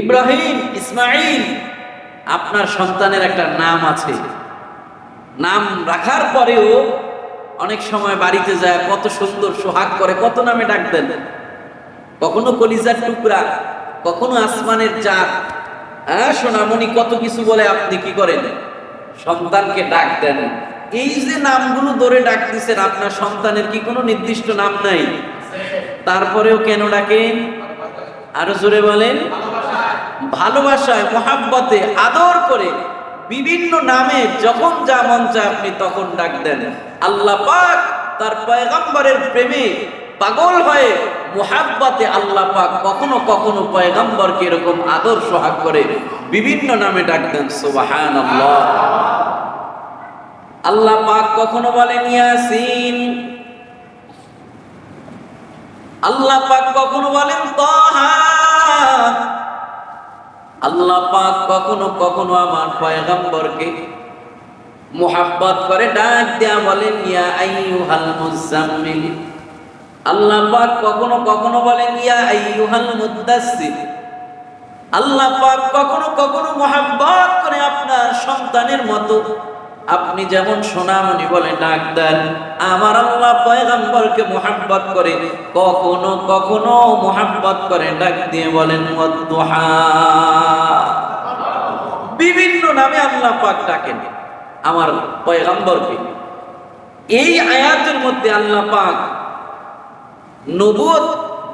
ইব্রাহিম ইসমাইল আপনার সন্তানের একটা নাম আছে। নাম রাখার পরেও অনেক সময় বাড়িতে যায়, কত সুন্দর সোহাগ করে, কত নামে ডাক দেন। কখনো কলিজার টুকরা, কখনো আসমানের চাঁদ হ্যাঁ সোনামণি কত কিছু বলে, আপনি কি করেন? সন্তানকে ডাক দেন। এই যে নামগুলো ধরে ডাক দিচ্ছেন আপনার সন্তানের কি কোনো নির্দিষ্ট নাম নাই? তারপরেও কেন ডাকেন? আরও জোরে বলেন। ভালোবাসায়, মহাব্বতে আদর করে বিভিন্ন নামে যখন যা মন চায় আপনি তখন ডাক দেন। আল্লাহ পাক তার পয়গম্বরের প্রেমে পাগল হয়ে মোহাব্বতে আল্লাহ পাক কখনো কখনো পয়গম্বরকে এরকম আদর সোহাগ করে বিভিন্ন নামে ডাক দেন। সুবাহান আল্লাহ পাক কখনো বলেন, ইয়াসিন। আল্লাহ পাক কখনো বলেন, তাহা। আল্লাহ পাক কখনো কখনো আমার পয়গম্বরকে মোহাব্বত করে ডাক দেয়া বলেন, ইয়া আইয়ুহাল মুজাম্মিল আল্লাহ পাক কখনো কখনো বলেন, ইয়া আইয়ুহাল মুদাসসির। আল্লাহ পাক কখনো কখনো মোহাব্বত করে আপনার সন্তানের মতো আপনি যেমন সোনামণি বলে ডাক দেন, আমার আল্লাহ পয়গম্বরকে মোহাব্বত করে কখনো কখনো মোহাব্বত করে ডাক দিয়ে বলেন বিভিন্ন নামে আল্লাহ পাক ডাকেন। আমার পয়গম্বরকে। এই আয়াতের মধ্যে আল্লাহ পাক নবুয়ত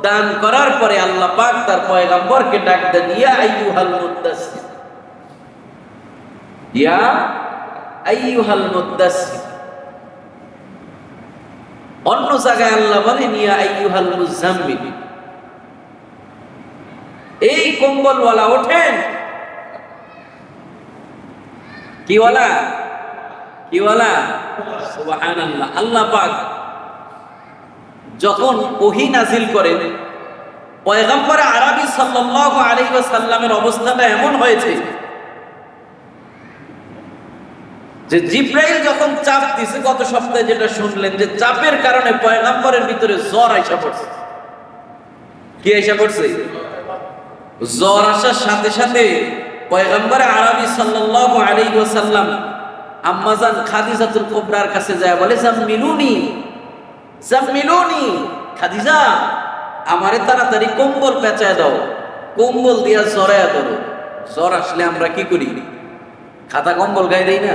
দান করার পরে আল্লাহ পাক তার পয়গম্বরকে ডাক দেন, ইয়া আইয়ুহাল মুদাসসির। ইয়া আইয়ুহাল মুদাসসির। অন্য জায়গায় আল্লাহ বলেন, ইয়া আইয়ুহাল মুজাম্মিল এই কম্বলওয়ালা ওঠেন। কি ওয়ালা কি ওয়ালা সুবহানাল্লাহ, আল্লাহ পাক যখন ওহি নাজিল করেন, পয়গম্বর আরবি সাল্লাল্লাহু আলাইহি ওয়াসাল্লামের অবস্থাটা এমন হয়েছে যে জিব্রাইল যখন চাপ দিছে, গত সপ্তাহে যেটা শুনলেন যে চাপের কারণে পয়গম্বরের ভিতরে জ্বর আইসা পড়ছে। কি আইসা পড়ছে? জ্বর আসার সাথে সাথে পয়গম্বর আরবি সাল্লাল্লাহু আলাইহি ওয়াসাল্লাম আম্মাজান খাদিজাতুল কুবরার কাছে যায় বলে, জাম্মিলুনি জাম্মিলুনি, খাদিজা, আমারে তাড়াতাড়ি কম্বল পেঁচায় দাও। কম্বল দিয়া জড়ায় ধরো। জ্বর আসলে আমরা কি করি? খাতা কম্বল গায়ে দেই না?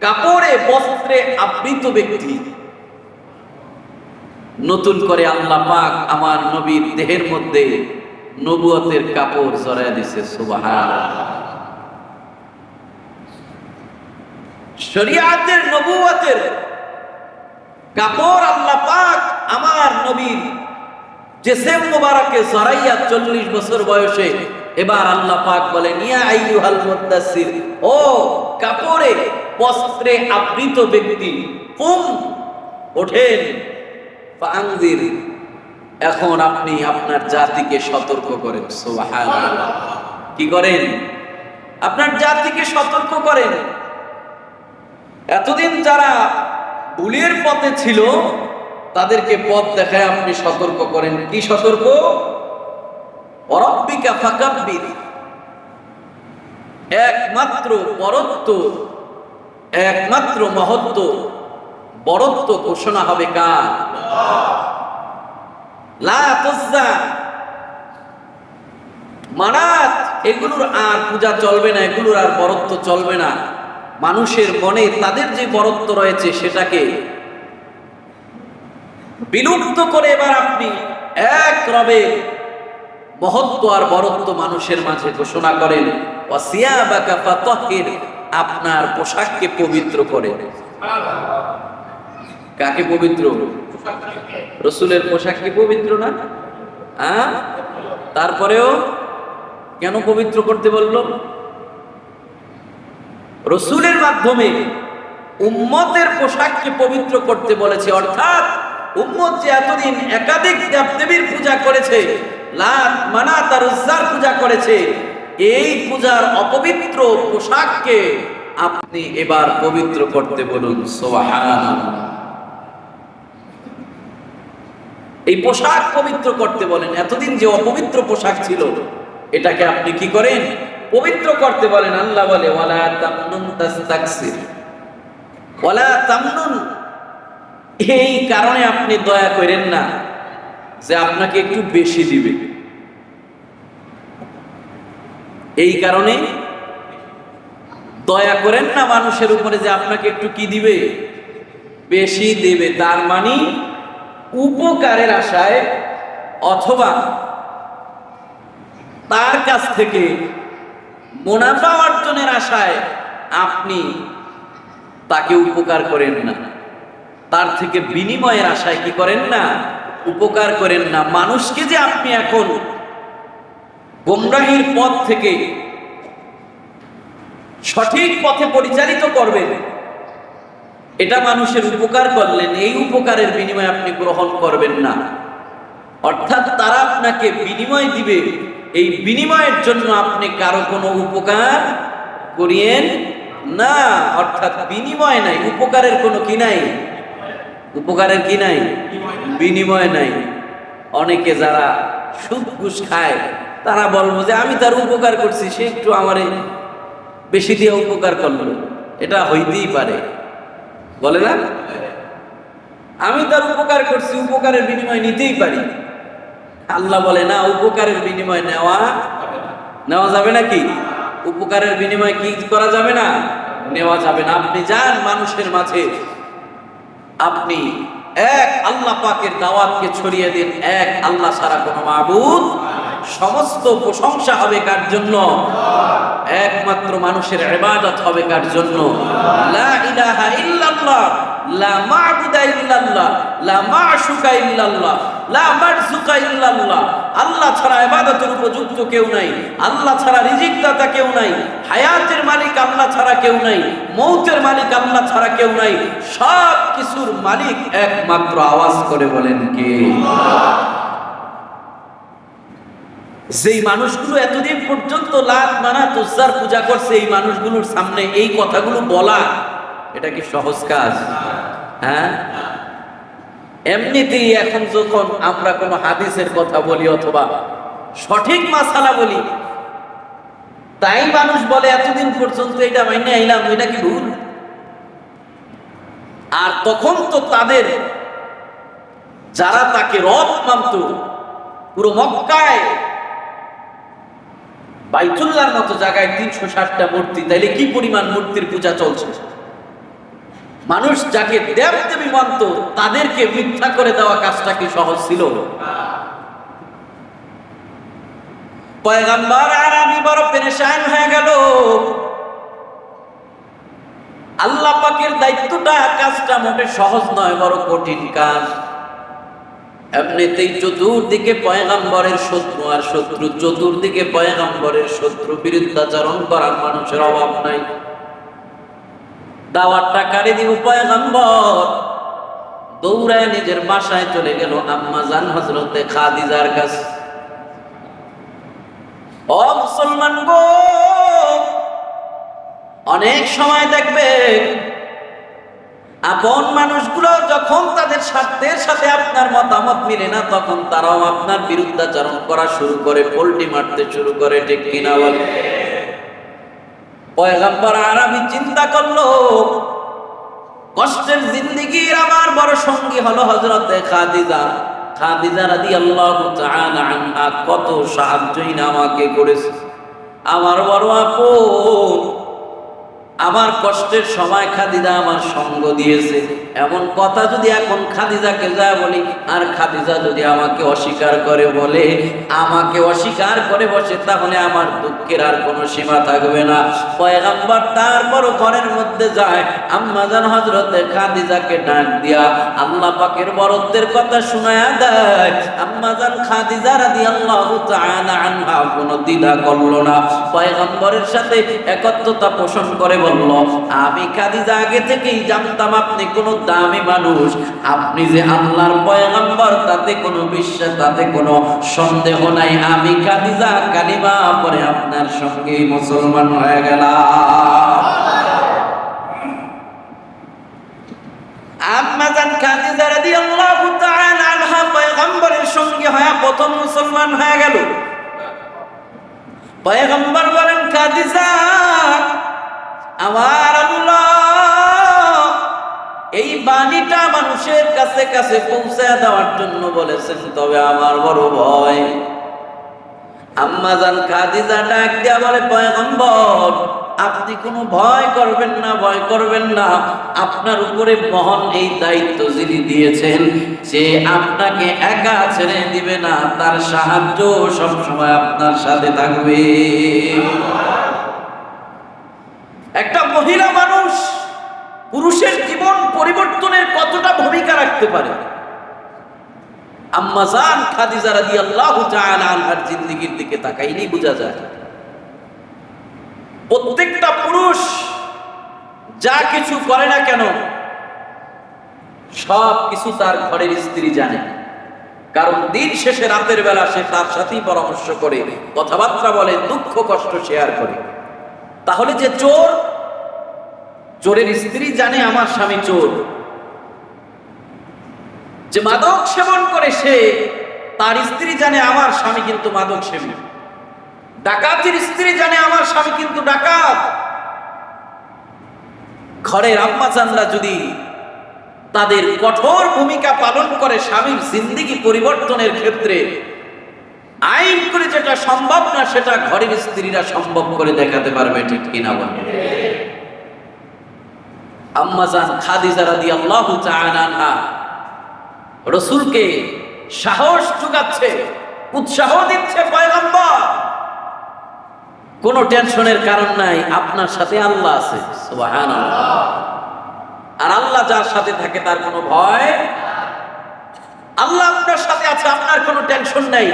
কাপড়ে, বস্ত্রে আবৃত ব্যক্তি। নতুন করে আল্লাহ পাক আমার নবীর দেহের মধ্যে নবুয়তের কাপড় জড়ায় দিছে সুবহান শরিয়াতের নবুয়তের কাপড় আল্লাহ পাক আমার নবীর জেসেম মুবারকে জড়াইয়া চল্লিশ বছর বয়সে এবার আল্লাহ পাক বলেন, ইয়া আইয়ুহাল ও কাপড়ে বস্ত্রে আবৃত ব্যক্তি, কুম, ওঠেন। ফাংজির এখন আপনি আপনার জাতিকে সতর্ক করেন, সুবহানাল্লাহ। কি করেন? আপনার জাতিকে সতর্ক করেন। এতদিন যারা ভুলের পথে ছিল, তাদেরকে পথ দেখায় আপনি সতর্ক করেন। কি সতর্ক? অরব্বিকা ফাকাব্বির। একমাত্র পরত্ব, একমাত্র মহত্ব, বরত্ব ঘোষণা হবে কার? মানাত, এগুলোর আর পূজা চলবে না, এগুলোর আর বরত্ব চলবে না। মানুষের মনে তাদের যে বরত্ব রয়েছে সেটাকে বিলুপ্ত করে এবার আপনি এক রবে মহত্ব আর বরত্ব মানুষের মাঝে ঘোষণা করেন আপনার পোশাককে পবিত্র করে। কাকে পবিত্র? রসুলের পোশাক কি পবিত্র না? তারপরেও কেন পবিত্র করতে বলল? রসুলের মাধ্যমে উম্মতের পোশাককে পবিত্র করতে বলেছে, অর্থাৎ উম্মত যে এতদিন একাধিক দেবদেবীর পূজা করেছে পূজা করেছে। এই পূজার অপবিত্র পোশাককে আপনি এবার পবিত্র করতে বলুন এই পোশাক পবিত্র করতে বলেন, এতদিন যে অপবিত্র পোশাক ছিল, এটাকে আপনি কি করেন? পবিত্র করতে বলেন, আল্লাহ বলে, ওয়ালা তামনুন তাস্তাকসির। ওয়ালা এই কারণে আপনি দয়া করেন না। যে আপনাকে একটু বেশি দিবে। এই কারণে দয়া করেন না মানুষের উপরে যে আপনাকে একটু কি দিবে? বেশি দেবে। তার মানে উপকারের আশায় অথবা তার কাছ থেকে মুনাফা অর্জনের আশায় আপনি তাকে উপকার করেন না। তার থেকে বিনিময়ের আশায় কি করেন না? উপকার করেন না। মানুষকে যে আপনি এখন গোমরাহির পথ থেকে সঠিক পথে পরিচালিত করবেন, এটা মানুষের উপকার করলেন, এই উপকারের বিনিময়ে আপনি গ্রহণ করবেন না। অর্থাৎ তারা আপনাকে বিনিময় দিবে, এই বিনিময়ের জন্য আপনি কারও কোনো উপকার করিয়েন না। অর্থাৎ বিনিময় নাই, উপকারের কোনো কি নাই? উপকারের কি নাই? বিনিময় নাই। অনেকে যারা সুদ খায়, তারা বলব যে আমি তার উপকার করছি, সে একটু আমারে বেশি দিয়ে উপকার করল। এটা হইতেই পারে। বলে না? আমি তার উপকার করছি, উপকারের বিনিময় নিতেই পারি। আল্লাহ বলে, না, উপকারের বিনিময় নেওয়া নেওয়া যাবে নাকি উপকারের বিনিময় কি করা যাবে না? নেওয়া যাবে না। আপনি যান মানুষের মাঝে। আপনি এক আল্লাহ পাকের দাওয়াতকে ছড়িয়ে দিন, এক আল্লাহ সারা কোনো মাবুদ সমস্ত প্রশংসা হবে কার জন্য? একমাত্র মানুষের ইবাদত হবে কার জন্য? লা ইলাহা ইল্লাল্লাহ, লা মা'বুদা ইল্লাল্লাহ, লা মা'শুকা ইল্লাল্লাহ, লা মারজুকা ইল্লাল্লাহ। আল্লাহ ছাড়া ইবাদতের উপযুক্ত কেউ নাই। আল্লাহ ছাড়া রিজিক দাতা কেউ নাই। হায়াতের মালিক আল্লাহ ছাড়া কেউ নাই। মৌতের মালিক আল্লাহ ছাড়া কেউ নাই। সব কিছুর মালিক একমাত্র আওয়াজ করে বলেন কে? যেই মানুষগুলো এতদিন পর্যন্ত লাত মানা তুষার পূজা করছে, এই মানুষগুলোর সামনে এই কথাগুলো বলা, এটা কি সহজ কাজ? হ্যাঁ? এমনিতেই এখন যখন আমরা কোনো হাদিসের কথা বলি অথবা সঠিক মাসালা বলি, তাই মানুষ বলে, এতদিন পর্যন্ত এটা মাইনে আইলাম, এটা কি ভুল? আর তখন তো তাদের, যারা তাকে রব মানত, পুরো মক্কায়, বাইতুল্লাহর মতো জায়গায় তিনশো ষাটটা মূর্তি, তাইলে কি পরিমাণ মূর্তির পূজা চলছে? মানুষ যাকে দেব দেবী মানত, তাদেরকে মিথ্যা করে দেওয়া কাজটা কি সহজ ছিল? পয়গাম্বার আর আমি বড় পেরেশান হয়ে গেল। আল্লাহ পাকের দায়িত্বটা কাজটা মোটে সহজ নয়, বড় কঠিন কাজ। এমনিতেই চতুর্দিকে পয়গাম্বরের শত্রু আর শত্রু, চতুর্দিকে পয়গাম্বরের শত্রু, বিরুদ্ধাচরণ করার মানুষের অভাব নাই। দাওয়াতটা কারে দিব পয়গাম্বর? দৌড়ায় নিজের বাসায় চলে গেল আম্মা জান হজরতে খাদিজার কাছে। ও মুসলমান গো, অনেক সময় দেখবে আপন মানুষগুলো যখন তাদের স্বার্থের সাথে আপনার মতামত মিলে না, তখন তারাও আপনার বিরুদ্ধাচরণ করা শুরু করে, পোল্টি মারতে শুরু করে, ঠিক কিনা বলে? পয়গাম্বর আমি চিন্তা করল, কষ্টের জিন্দিগির আমার বড় সঙ্গী হলো হজরতে খাদিজা। খাদিজা রাদি আল্লাহ কত সাহায্যই না আমাকে করেছে। আমার বড় আপন আমার কষ্টের সময় খাদিজা আমার সঙ্গ দিয়েছে। এমন কথা যদি এখন খাদিজাকে যা বলি, আর খাদিজা যদি আমাকে অস্বীকার করে বলে, আমাকে অস্বীকার করে বসে, তাহলে আমার দুঃখের আর কোনো সীমা থাকবে না। পয়গাম্বর তারপর ঘরের মধ্যে যায় আম্মাজান হজরতে খাদিজাকে ডাক দিয়া, আল্লাহ পাকের বরত্বের কথা শোনায়া দেয়। আম্মাজান খাদিজা রাদিয়াল্লাহু তাআলা আনহা কোনো দ্বিধা করল না। পয়গাম্বরের সাথে একত্রতা পোষণ করে বলল আমি খাদিজা আগে থেকেই জানতাম আপনি কোনো দামি মানুষ। আপনি যে আল্লাহর পয়গম্বর, তাতে কোনো বিশ্বাস, তাতে কোনো সন্দেহ নাই। আমি খাদিজা, কালিমা পরে আপনার সঙ্গে মুসলমান হয়ে গেলাম। সঙ্গে হয়ে প্রথম মুসলমান হয়ে গেল। পয়গম্বর বলেন, খাদিজা আমার এই বাণীটা মানুষের কাছে কাছে পৌঁছে দেওয়ার জন্য বলেছেন, তবে আমার বড় ভয়। আপনি কোনো ভয় করবেন না, ভয় করবেন না। আপনার উপরে মহান এই দায়িত্ব যিনি দিয়েছেন, সে আপনাকে একা ছেড়ে দিবে না, তার সাহায্য সবসময় আপনার সাথে থাকবে। একটা মহিলা মানুষ পুরুষের জীবন পরিবর্তনের কতটা ভূমিকা রাখতে পারে? আম্মাজান খাদিজা রাদিয়াল্লাহু তাআলা আনহার জিন্দেগীর দিকে তাকাইলেই বোঝা যায়। প্রত্যেকটা পুরুষ যা কিছু করে না কেন, সব কিছু তার ঘরের স্ত্রী জানে। কারণ দিন শেষে রাতের বেলা সে তার সাথেই পরামর্শ করে, কথাবার্তা বলে, দুঃখ কষ্ট শেয়ার করে। তাহলে যে চোর, চোরের স্ত্রী জানে আমার স্বামী চোর। যে মাদক সেবন করে সে, তার স্ত্রী জানে আমার স্বামী কিন্তু মাদক সেবন। ডাকাতির স্ত্রী জানে আমার স্বামী কিন্তু ডাকাত। ঘরের আম্মা চান্দা যদি তাদের কঠোর ভূমিকা পালন করে স্বামীর জিন্দিগি পরিবর্তনের ক্ষেত্রে আইন করে যেটা সম্ভব না, সেটা ঘরের স্ত্রীরা সম্ভব করে দেখাতে পারবে, ঠিক কিনা বলে? আম্মাজান খাদিজা রাদিয়াল্লাহু তাআলা আনহা রসুলকে সাহস যোগাচ্ছে উৎসাহ দিচ্ছে পয়গম্বর। কোনো টেনশনের কারণ নাই, আপনার সাথে আল্লাহ আছে, সুবহানাল্লাহ। আর আল্লাহ যার সাথে থাকে তার কোনো ভয় আল্লাহ আপনার সাথে আছে, আপনার কোনো টেনশন নাই।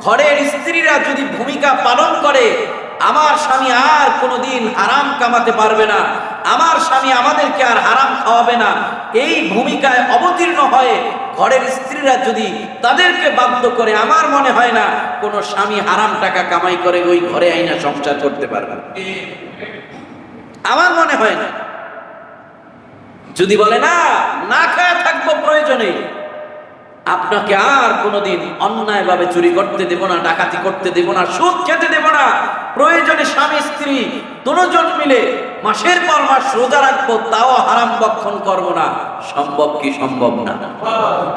ঘরের স্ত্রীরা যদি ভূমিকা পালন করে, আমার স্বামী আর কোনোদিন হারাম কামাতে পারবে না, আমার স্বামী আমাদেরকে আর হারাম খাওয়াবে না। এই ভূমিকায় অবতীর্ণ হয়ে ঘরের স্ত্রীরা যদি তাদেরকে বাধ্য করে, আমার মনে হয় না কোনো স্বামী হারাম টাকা কামাই করে ওই ঘরে আইনা সংসার করতে পারবে আমার মনে হয় না। যদি বলে, না না খায় থাকব প্রয়োজনে। আপনাকে আর কোনোদিন অন্যায়ভাবে চুরি করতে দেব না, ডাকাতি করতে দেব না, সুদ খেতে দেব না। প্রয়োজনে স্বামী, স্ত্রী দুজন মিলে মাসের পর মাস রোজা রাখব, তাও হারাম বক্ষণ করব না। সম্ভব কি সম্ভব না?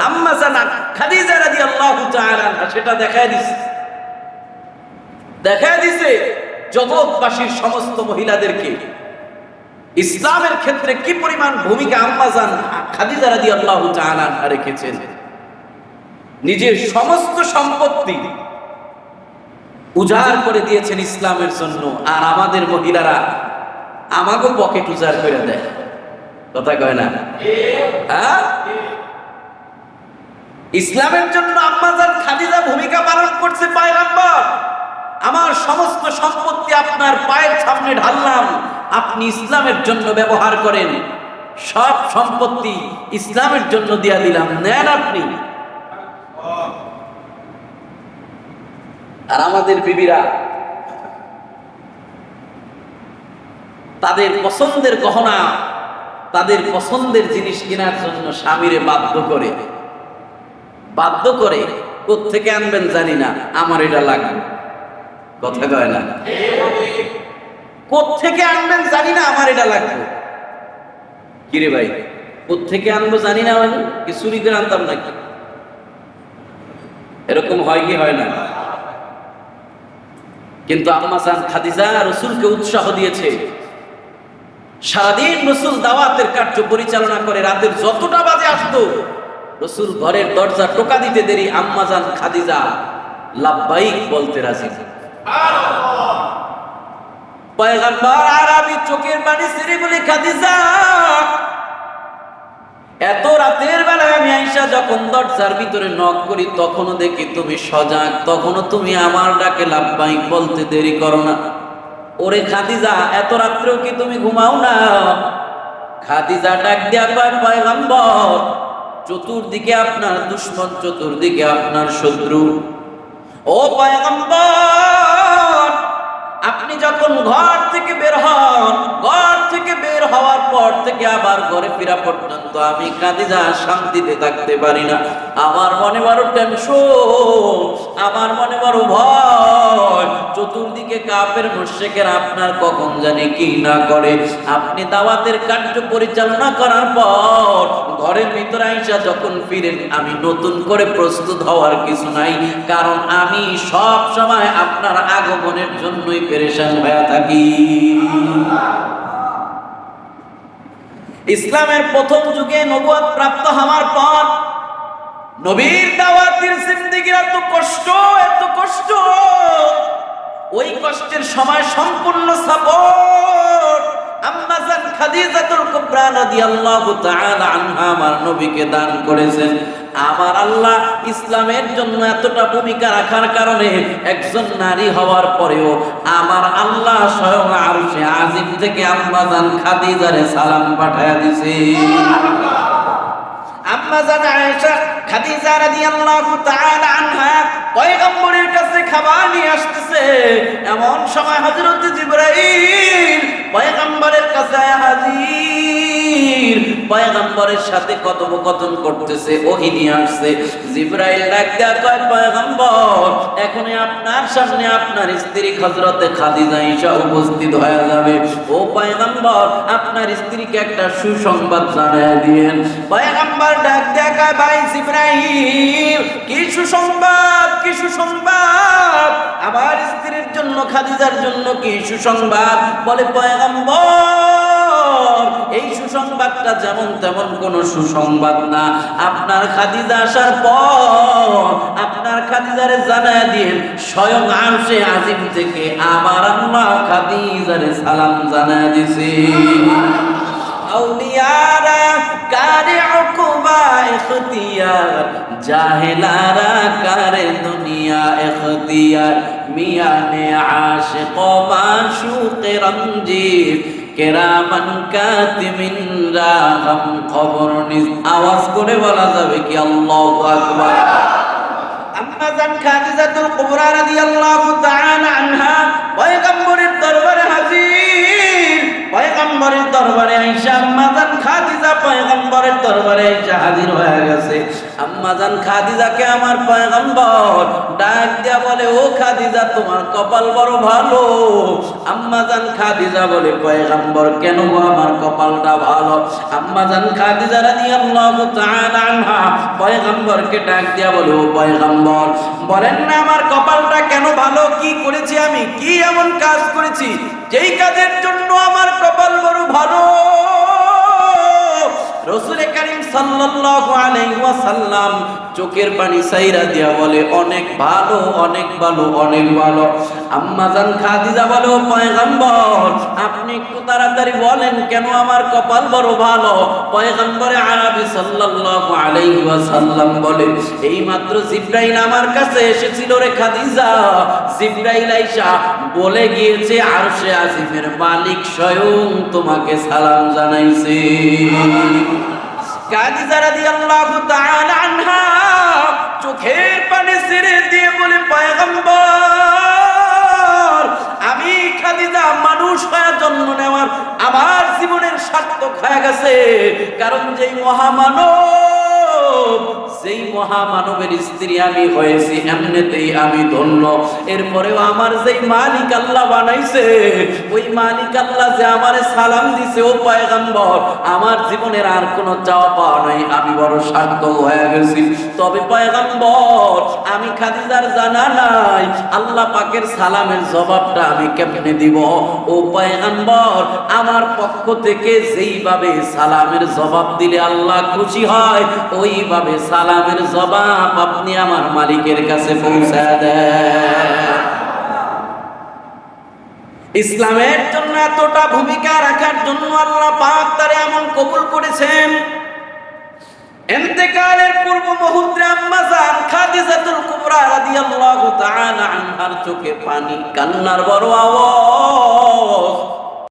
আম্মা জানা খাদিজা তাআলা আনহা, সেটা দেখায় দিছে। দেখায় দিছে জগৎবাসীর সমস্ত মহিলাদেরকে। ইসলামের ক্ষেত্রে কি পরিমাণ ভূমিকা আম্মাজান খাদিজা তাআলা আনহা রেখেছেন? নিজের সমস্ত সম্পত্তি উজাড় করে দিয়েছেন ইসলামের জন্য। আর আমাদের মহিলারা আমাকে পকেট উজাড় করে দেয়। কথা কয় না? হ্যাঁ? ইসলামের জন্য আম্মাজান খাদিজা ভূমিকা পালন করছে পায়রাম্বার আমার সমস্ত সম্পত্তি আপনার পায়ের সামনে ঢাললাম। আপনি ইসলামের জন্য ব্যবহার করেন। সব সম্পত্তি ইসলামের জন্য দিয়া দিলাম। নেন আপনি। আর আমাদের বিবিরা তাদের পছন্দের গহনা, তাদের পছন্দের জিনিস কেনার জন্য স্বামীরে বাধ্য করে। বাধ্য করে আনবেন জানি না, আমার এটা লাগবে। কথা কয় না? থেকে আনবেন জানি না, আমার এটা লাগবে। কিরে ভাই থেকে আনব জানি না মানে? কি চুরি করে আনতাম নাকি? এরকম হয় কি হয় না? কিন্তু আম্মা খাদিজা রসুলকে উৎসাহ দিয়েছে। সারাদিন রসুল দাওয়াতের কার্য পরিচালনা করে, রাতের যতটা বাজে আসতো, রসুল ঘরের দরজা টোকা দিতে দেরি আম্মা জান খাদিজা লাভবাইক বলতে রাজি। পয়গম্বর আরবি চোখের পানি ছেড়ে বলে খাদিজা এত রাতের বেলায় আমি আইসা যখন দরজার ভিতরে নক করি, তখনও দেখি তুমি সজাগ, তখনও তুমি আমার ডাকে লাভবাহিক বলতে দেরি করো না। ওরে খাদিজা, এত রাত্রেও কি তুমি ঘুমাও না? খাদিজা ডাক কয় পয়গম্বর, চতুর্দিকে আপনার দুশ্মন, চতুর্দিকে আপনার শত্রু। ও পয়গম্বর! আপনি যখন ঘর থেকে বের হন, ঘর থেকে বের হওয়ার পর থেকে আবার ঘরে ফেরা পর্যন্ত আমি কাদিজা শান্তিতে থাকতে পারি না। আমার মনে বড় টেনশন আমার মনে বড় ভয়। চতুর্দিকে কাপের মুশেকের আপনার কখন জানে কি না করে। আপনি দাওয়াতের কার্য পরিচালনা করার পর ঘরের ভিতরে আইসা যখন ফিরেন, আমি নতুন করে প্রস্তুত হওয়ার কিছু নাই, কারণ আমি সব সময় আপনার আগমনের জন্যই পেরেশান হয়ে থাকি। ইসলামের প্রথম যুগে নবুয়াত প্রাপ্ত হওয়ার পর নবীর দাওয়াতের জিন্দেগির এত কষ্ট এত কষ্ট। ওই কষ্টের সময় সম্পূর্ণ সাপোর্ট। আম্মাজান খাদিজাতুল কুবরা রাদিয়াল্লাহু তাআলা আনহা আমার নবীকে দান করেছেন। আমার আল্লাহ ইসলামের জন্য এতটা ভূমিকা রাখার কারণে একজন নারী হওয়ার পরেও আমার আল্লাহ স্বয়ং আরশে আজিম থেকে আম্মাজান খাদিজারে সালাম পাঠায়া দিছে। আম্মা জান আয়েশা খাদিজা রাদিয়াল্লাহু তাআলা আনহা কাছে খাবার নিয়ে আসতেছে। এমন সময় হযরত জিবরাইল পয়গম্বরের কাছে হাজির পয়গম্বরের সাথে কথোপকথন করতেছে, ওহী নিয়ে আসছে। জিবরাইল ডাক দেয়া কয়, পয়গম্বর, এখনই আপনার সামনে আপনার স্ত্রী হযরতে খাদিজা ঈশা উপস্থিত হয়ে যাবে। ও পয়গম্বর, আপনার স্ত্রীকে একটা সুসংবাদ জানায় দিয়েন। পয়গম্বর ডাক দেখা ভাই ইব্রাহিম কি সুসংবাদ কি সুসংবাদ? আমার স্ত্রীর জন্য, খাদিজার জন্য কি সুসংবাদ? বলে, পয়গম্বর এই সুসংবাদটা যেমন তেমন কোনো সুসংবাদ না। আপনার খাদিজা আসার পর আপনার খাদিজারে জানায় দিন স্বয়ং আরশে আজিম থেকে আবার আল্লাহ খাদিজারে সালাম জানায় দিছে। আউলিয়ারা, কারে অকুবা এখতিয়ার মিয়ানে রঞ্জিত কেরামান কাতিমিন রাহম খবর নিজ আওয়াজ করে বলা যাবে কি আল্লাহু আকবার। আম্মা জান খাদিজাতুল কুবরা রাদিয়াল্লাহু তাআলা আনহা, পয়গম্বরের দরবারে হাজির। পয়গম্বরের দরবারে আইসা আম্মা জান খাদিজা পয়গম্বরের দরবারে আইসা হাজির হয়ে গেছে। আম্মা জান খাদিজাকে আমার পয়গম্বর ডাক দিয়া বলে, ও খাদিজা, তোমার কপাল বড় ভালো। আম্মা জান খাদিজা বলে, পয়গম্বর, কেন আমার কপালটা ভালো? আম্মা জান খাদিজা রাদিয়াল্লাহু তাআলা আনহা পয়গম্বরকে ডাক দিয়া বলে, ও পয়গম্বর, বলেন না আমার কপালটা কেন ভালো? কি করেছি আমি? কি এমন কাজ করেছি? যেই কাজের জন্য আমার কপাল বড় ভালো? রসুল করিম সাল্লাল্লাহু আলাইহি ওয়াসাল্লাম চোখের পানি সাইরা দিয়া বলে, অনেক ভালো অনেক ভালো অনেক ভালো। আম্মা জান খাদিজা বলে, ও পয়গম্বর, আপনি একটু তাড়াতাড়ি বলেন, কেন আমার কপাল বড় ভালো? পয়গম্বরে আরবি সাল্লাল্লাহু আলাইহি ওয়াসাল্লাম বলে এই মাত্র জিব্রাইল আমার কাছে এসেছিল রে খাদিজা। জিব্রাইল আইসা বলে গিয়েছে, আরশে আজিমের মালিক স্বয়ং তোমাকে সালাম জানাইছে। কাদিজা রাদিয়াল্লাহু তাআলা আনহা চোখের পানি ছেড়ে দিয়ে বলে, পয়গম্বর, আমি খাদিজা মানুষ হয়ে জন্ম নেওয়ার আমার জীবনের সার্থক হয়ে গেছে। কারণ যেই মহামানব সেই মহামানবের স্ত্রী আমি হয়েছি, এমনিতেই আমি ধন্য। এরপরেও আমার যেই মালিক আল্লাহ বানাইছে, ওই মালিক আল্লাহ যে আমারে সালাম দিছে, ও পয়গম্বর, আমার জীবনের আর কোনো চাওয়া পাওয়া নাই, আমি বড় সার্থক হয়ে গেছি। তবে পয়গম্বর খাদিজার জানা নাই। আল্লাহ পাকের সালামের জবাবটা আমি কেমনে দিব? ও পয়গম্বর, আমার পক্ষ থেকে যেইভাবে সালামের জবাব দিলে আল্লাহ খুশি হয়, ওইভাবে সালামের জবাব আপনি আমার মালিকের কাছে পৌঁছে দেন। ইসলামের জন্য এতটা ভূমিকা রাখার জন্য আল্লাহ পাক তারে এমন কবুল করেছেন। এন্তেকালের পূর্ব মুহূর্তে আম্মা জান খাদিজাতুল কুবরা রাদিয়াল্লাহু তাআলা আনহার চোখে পানি, কান্নার বড় আওয়াজ।